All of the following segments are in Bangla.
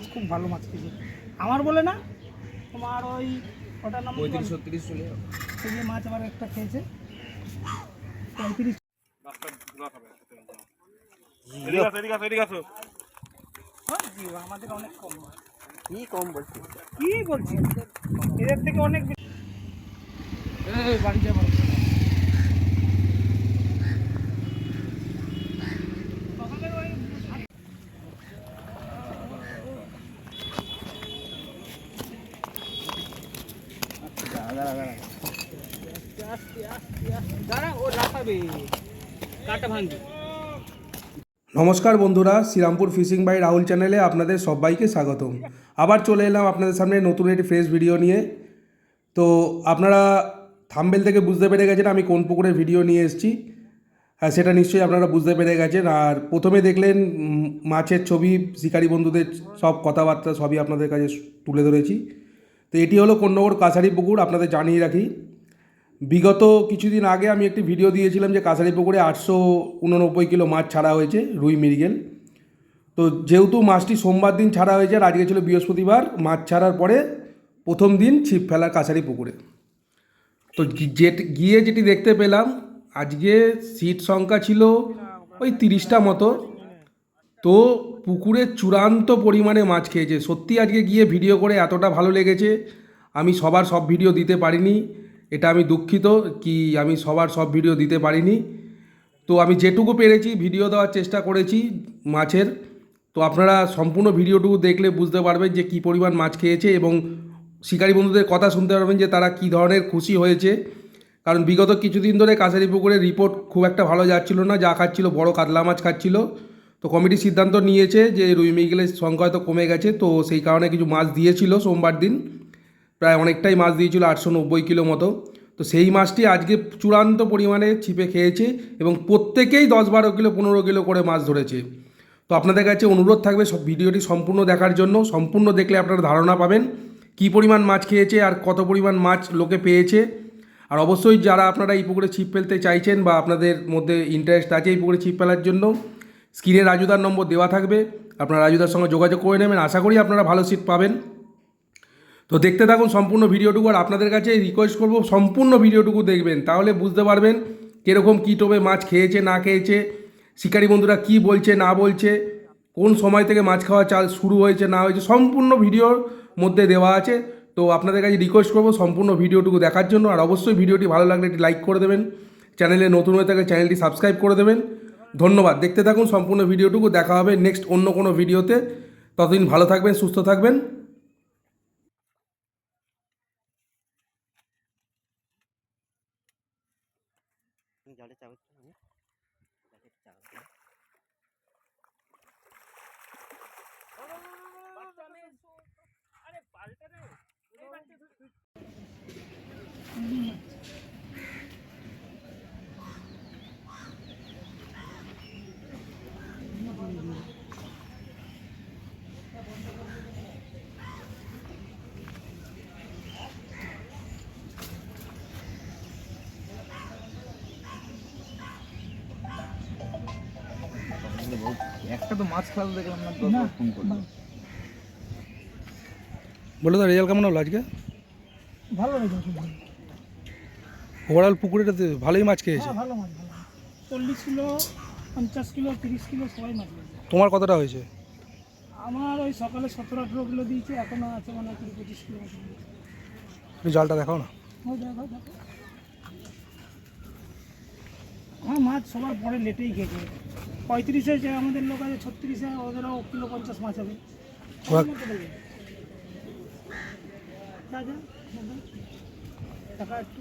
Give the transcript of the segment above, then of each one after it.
মাছ খুব ভালো মাছ খেয়েছে। আমার বলে না তোমার ওই ওটার নাম পঁয়ত্রিশ ছত্রিশ চলে যাবে যে মাছ আবার একটা খেয়েছে। পঁয়ত্রিশ। হয় আমাদের অনেক কম। কি কম বলছি কি বলছি এদের থেকে অনেক বাড়ি যাব সকালের ওই আস্তে আস্তে আস্তে আস্তে দাঁড়া ও লাফাবে নমস্কার বন্ধুরা, শ্রীরামপুর ফিশিং বাই রাহুল চ্যানেলে আপনাদের সবাইকে স্বাগতম। আবার চলে এলাম আপনাদের সামনে নতুন একটি ফ্রেশ ভিডিও নিয়ে। তো আপনারা থাম্বেল থেকে বুঝতে পেরে গেছেন আমি কোন পুকুরে ভিডিও নিয়ে এসেছি। হ্যাঁ সেটা নিশ্চয়ই আপনারা বুঝতে পেরে গেছেন। আর প্রথমে দেখলেন মাছের ছবি, শিকারি বন্ধুদের সব কথাবার্তা সবই আপনাদের কাছে তুলে ধরেছি। তো এটি হলো কন্যগর কাছারি পুকুর, আপনাদের জানিয়ে রাখি। বিগত কিছুদিন আগে আমি একটি ভিডিও দিয়েছিলাম যে কাছারি পুকুরে আটশো উননব্বই কিলো মাছ ছাড়া হয়েছে, রুই মৃগেল। তো যেহেতু মাছটি সোমবার দিন ছাড়া হয়েছে, আর আজকে ছিল বৃহস্পতিবার, মাছ ছাড়ার পরে প্রথম দিন ছিপ ফেলার কাছারি পুকুরে তো গি- যে, গিয়ে যেটি দেখতে পেলাম, আজকে সিট সংখ্যা ছিল ওই তিরিশটা মতো। তো পুকুরে চূড়ান্ত পরিমাণে মাছ খেয়েছে। সত্যি আজকে গিয়ে ভিডিও করে এতটা ভালো লেগেছে, আমি সবার সব ভিডিও দিতে পারিনি। এটা আমি দুঃখিত কি আমি সবার সব ভিডিও দিতে পারিনি। তো আমি যেটুকু পেরেছি ভিডিও দেওয়ার চেষ্টা করেছি মাছের। তো আপনারা সম্পূর্ণ ভিডিওটুকু দেখলে বুঝতে পারবেন যে কী পরিমাণ মাছ খেয়েছে এবং শিকারী বন্ধুদের কথা শুনতে পারবেন যে তারা কী ধরনের খুশি হয়েছে। কারণ বিগত কিছুদিন ধরে কাছারি পুকুরে রিপোর্ট খুব একটা ভালো যাচ্ছিল না, যা খাচ্ছিল বড় কাতলা মাছ খাচ্ছিল। তো কমিটি সিদ্ধান্ত নিয়েছে যে রুই মৃগেলের সংখ্যা হয়তো কমে গেছে, তো সেই কারণে কিছু মাছ দিয়েছিল সোমবার দিন। প্রায় অনেকটাই মাছ দিয়েছিল আটশো নব্বই কিলো মতো। তো সেই মাছটি আজকে চূড়ান্ত পরিমাণে ছিপে খেয়েছে এবং প্রত্যেকেই দশ বারো কিলো, পনেরো কিলো করে মাছ ধরেছে। তো আপনাদের কাছে অনুরোধ থাকবে সব ভিডিওটি সম্পূর্ণ দেখার জন্য। সম্পূর্ণ দেখলে আপনারা ধারণা পাবেন কী পরিমাণ মাছ খেয়েছে আর কত পরিমাণ মাছ লোকে পেয়েছে। আর অবশ্যই যারা আপনারা এই পুকুরে ছিপ ফেলতে চাইছেন বা আপনাদের মধ্যে ইন্টারেস্ট আছে এই পুকুরে ছিপ ফেলার জন্য, স্ক্রিনে রাজুদার নম্বর দেওয়া থাকবে। আপনারা রাজুদার সঙ্গে যোগাযোগ করে নেবেন। আশা করি আপনারা ভালো সিট পাবেন। তো দেখতে থাকুন সম্পূর্ণ ভিডিওটুকু আর আপনাদের কাছে রিকোয়েস্ট করব সম্পূর্ণ ভিডিওটুকু দেখবেন। তাহলে বুঝতে পারবেন কীরকম কী টোপে মাছ খেয়েছে, না খেয়েছে, শিকারী বন্ধুরা কি বলছে, না বলছে, কোন সময় থেকে মাছ খাওয়া চাল শুরু হয়েছে, না হয়েছে, সম্পূর্ণ ভিডিওর মধ্যে দেওয়া আছে। তো আপনাদের কাছে রিকোয়েস্ট করব সম্পূর্ণ ভিডিওটুকু দেখার জন্য আর অবশ্যই ভিডিওটি ভালো লাগলে একটি লাইক করে দেবেন। চ্যানেলে নতুন হয়ে থাকলে চ্যানেলটি সাবস্ক্রাইব করে দেবেন। ধন্যবাদ। দেখতে থাকুন সম্পূর্ণ ভিডিওটুকু। দেখা হবে নেক্সট অন্য কোনো ভিডিওতে। ততদিন ভালো থাকবেন, সুস্থ থাকবেন। জলে চাপাচ্ছি আমি একটা তো মাছ খেলা দেখলাম না ফোন করল। না, বলে তো রেজাল্ট কেমন হলো আজকে? ভালো ভালো ওভারঅল পুকুরেটাতে ভালোই মাছ খেয়েছে? হ্যাঁ ভালো মাছ ভালো চল্লিশ কিলো পঞ্চাশ কিলো তিরিশ কিলো সবাই মাছ তোমার কতটা হয়েছে? আমার ওই সকালে সতেরো আঠেরো কিলো দিয়েছে এখনও আছে মানে কুড়ি পঁচিশ কিলো। একটু জালটা দেখাও না। দেখো দেখো হ্যাঁ মাছ সবার পরে লেটেই খেয়েছে। পঁয়ত্রিশে যে আমাদের লোক আছে ছত্রিশে ওদেরও কিলো পঞ্চাশ মাছ হবে। টাকা একটু।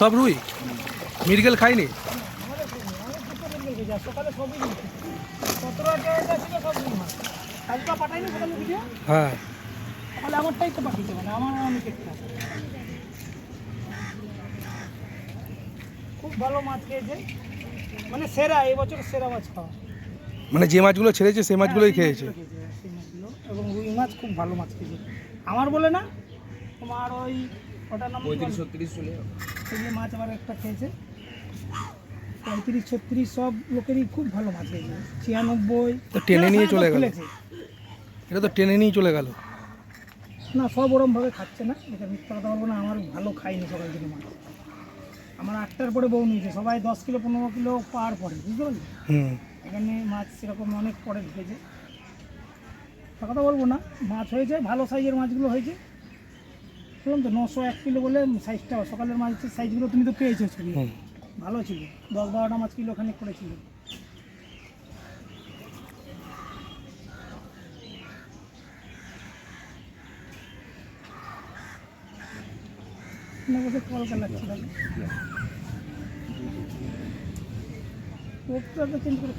সব রুই? মৃগেল খাইনি আমাদের তো নেই, আমাদের দুটো বেরিয়ে গেছে, আর সকালে সবই সতেরো আঠেরোটা ছিল সব দিন মাছ কালকে পাঠাইনি সকালে ভিডিও হ্যাঁ। তাহলে আমারটাই তো পাঠিয়েছে মানে আমার আমি। খুব ভালো মাছ খেয়েছে। মানে সেরা এই বছর সেরা মাছ খাওয়া। মানে যে মাছগুলো ছেড়েছে সেই মাছগুলোই হ্যাঁ, খেয়েছে। সেই মাছগুলো। খেয়েছে। এবং রুই মাছ খুব ভালো মাছ খেয়েছে। আমার বলে না তোমার ওই ওটার নাম পঁয়ত্রিশ ছত্রিশ চলে সেগুলো মাছ আবার একটা খেয়েছে। পঁয়ত্রিশ ছত্রিশ সব লোকেরই খুব ভালো মাছ খেয়েছে ছিয়ানব্বই। তো টেনে নিয়ে চলে গেল। এটা তো টেনে নিয়ে চলে গেল। না সব ওরমভাবে খাচ্ছে না। এটা মিথ্যা কথা বলব না আমার ভালো খাইনি সকাল থেকে মাছ। আমার আটটার পরে বউ নিয়েছে সবাই দশ কিলো পনেরো কিলো পার পরে বুঝতে পারলি? এখানে মাছ সেরকম অনেক পরে ঢুকেছে। কথা বলব না মাছ হয়েছে ভালো সাইজের মাছগুলো হয়েছে। বললাম তো নশো এক কিলো বলে সাইজটা সকালের মাছের সাইজগুলো তুমি তো পেয়েছ ছবি। ভালো ছিল। দশ বারোটা মাছ কিলো খানিক করেছিল চেঞ্জ করে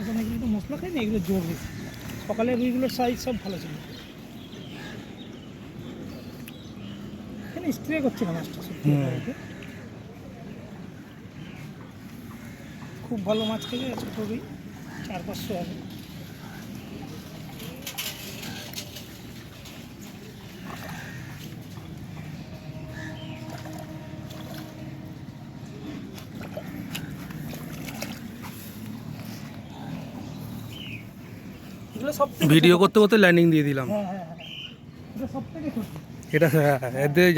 ওখানে মশলা খাই না, এগুলো জোর বেশি। সকালে রুইগুলোর সাইজ সব ভালো ছিল। এখানে স্প্রে করছে না মাছটা সত্যি খুব ভালো মাছ খেলে ছোটো রুই চার পাঁচশো হবে। এগুলো সব ভিডিও করতে করতে ল্যান্ডিং দিয়ে দিলাম। হ্যাঁ হ্যাঁ হ্যাঁ এটা সব থেকে ছোট এটা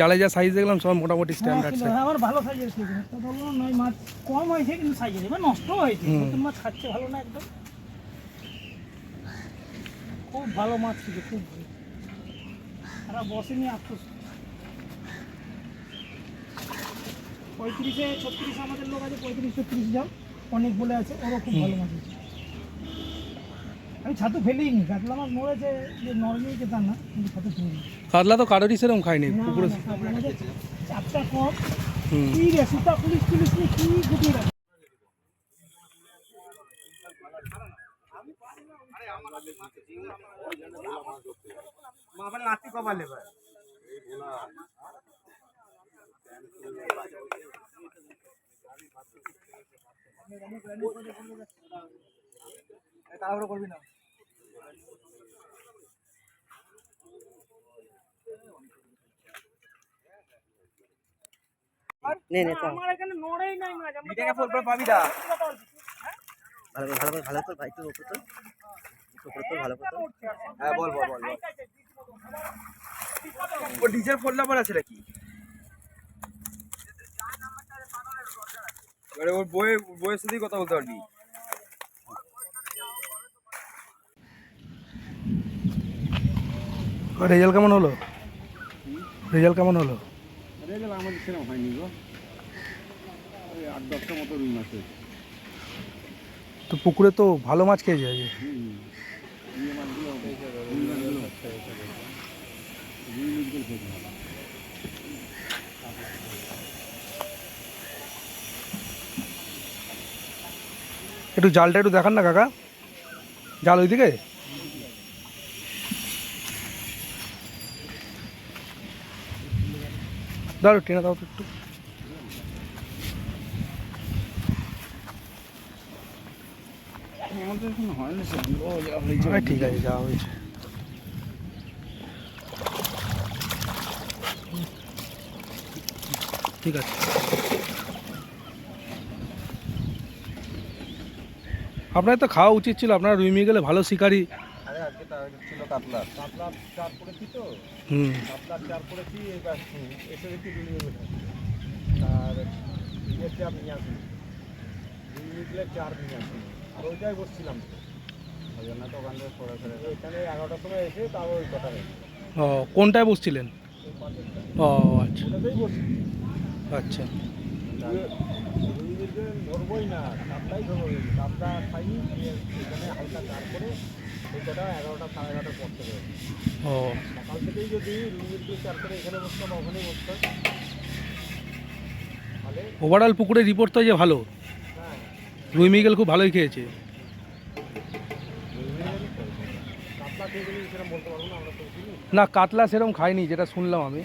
জালে যা সাইজ দেখলাম সব মোটামুটি স্ট্যান্ডার্ড। সাইজ আমার ভালো সাইজের খেয়েছে তো নয় মাছ কম হয়েছে কিন্তু এবার নষ্ট হয়েছে। নতুন মাছ খাচ্ছে ভালো না একদম। খুব ভালো মাছ ছিল খুব তারা বসেনি আফসোস। পঁয়ত্রিশে ছত্রিশে আমাদের লোক আছে পঁয়ত্রিশ ছত্রিশ যাও অনেক বলে আছে ওরও খুব ভালো মাছ আছে। আমি ছাতু ফেলেই নি কাতলা মাছ মরেছে যে নর্মাল যেতাম না কিন্তু ছাতু ফেলিনি। কাতলা তো কারোরই সেরকম খাইনি না, পুকুরে চাপটা কম। কি রে সুতা পুলিশ পুলিশ কি গুটিয়ে রাখে। নে। নে চল। আমার এখানে নড়েই নাই মাছ আমরা এটাকে ফুল করে পাবি দা। ভালো করে ভালো করে ভালো করে ভাই উপর তোর উপর তোর ভালো করে। হ্যাঁ বল বল বল ও ডিজেল ফোন নাম্বার আছে নাকি? এবারে ওর বইয়ে বইয়ের সাথেই কথা বলতে পারবি। রেজাল্ট কেমন হলো? রেজাল্ট কেমন হলো? রেজাল্ট আমাদের সেরকম হয়নি গো। ওই আট দশটা মতো রুই মাছ হয়েছে। তো পুকুরে তো ভালো মাছ খেয়ে যায় একটু জালটা একটু দেখান না কাকা। জাল ওইদিকে? দাঁড়ো টেনে দাও তো একটু। ঠিক আছে, যা হয়েছে। ঠিক আছে। আপনার তো খাওয়া উচিত ছিল, আপনারা রুইমি গেলে ভালো শিকারি। ছিল কাতলা কাতলা চার তো? চার এবার এসে দেখি মিলে আর চার নিয়ে চার নিয়ে আসিনি আর ওইটাই বসছিলাম। তো ওই জন্য তো ওখান থেকে সরে সরে এখানে এগারোটার সময় এসে ওই কথা ও কোনটায় বসছিলেন? ও আচ্ছা। আচ্ছা। ধরবোই না ধরবো কাতলা খাই এখানে হালকা চার করে ওই এগারোটা সাড়ে এগারোটার পর থেকে ও। সকাল থেকেই যদি রুই মিগলে চার করে এখানে বসতাম ওখানেই বসতাম ওভারঅল পুকুরের রিপোর্ট তো যে ভালো। হ্যাঁ। রুই মিগেল খুব ভালোই খেয়েছে। না কাতলা সেরকম খাইনি যেটা শুনলাম আমি।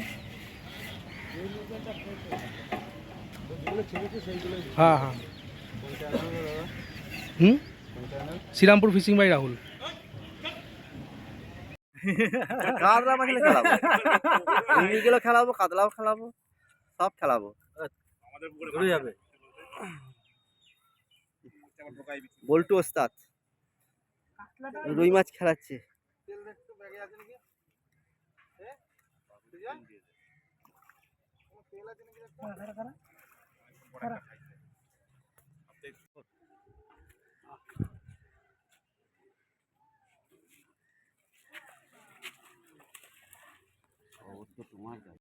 হ্যাঁ হ্যাঁ। হুম? Srirampur fishing by Rahul. কাতলা মাছলে খেলাবো। রুইগুলো খেলাবো কাতলাও খেলাবো সব খেলাবো। ঘুরে যাবে। বল্টু ওস্তাদ রুই মাছ খেলাচ্ছে। কারা, কারা, কারা? কারা?